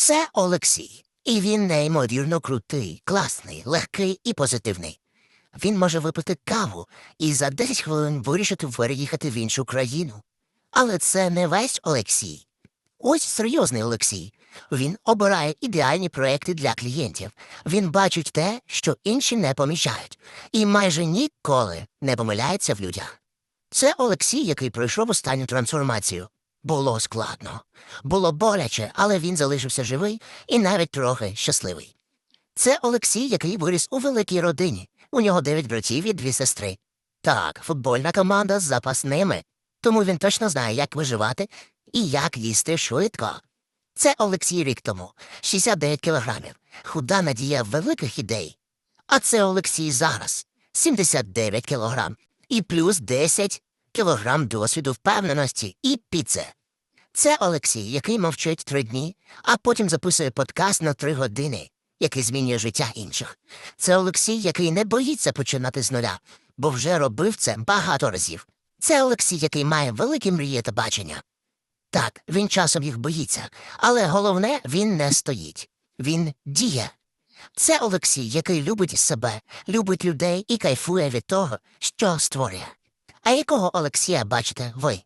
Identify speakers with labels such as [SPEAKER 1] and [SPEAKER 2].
[SPEAKER 1] Це Олексій, і він неймовірно крутий, класний, легкий і позитивний. Він може випити каву і за 10 хвилин вирішити переїхати в іншу країну. Але це не весь Олексій. Ось серйозний Олексій. Він обирає ідеальні проекти для клієнтів. Він бачить те, що інші не помічають, і майже ніколи не помиляється в людях. Це Олексій, який пройшов останню трансформацію. Було складно, було боляче, але він залишився живий і навіть трохи щасливий. Це Олексій, який виріс у великій родині. У нього дев'ять братів і дві сестри. Так, футбольна команда з запасними, тому він точно знає, як виживати і як їсти швидко. Це Олексій рік тому, 69 кілограмів, худа надія великих ідей. А це Олексій зараз, 79 кілограм, і плюс 10 кілограм досвіду впевненості і піце. Це Олексій, який мовчить три дні, а потім записує подкаст на три години, який змінює життя інших. Це Олексій, який не боїться починати з нуля, бо вже робив це багато разів. Це Олексій, який має великі мрії та бачення. Так, він часом їх боїться, але головне він не стоїть. Він діє. Це Олексій, який любить себе, любить людей і кайфує від того, що створює. А якого Олексія бачите ви?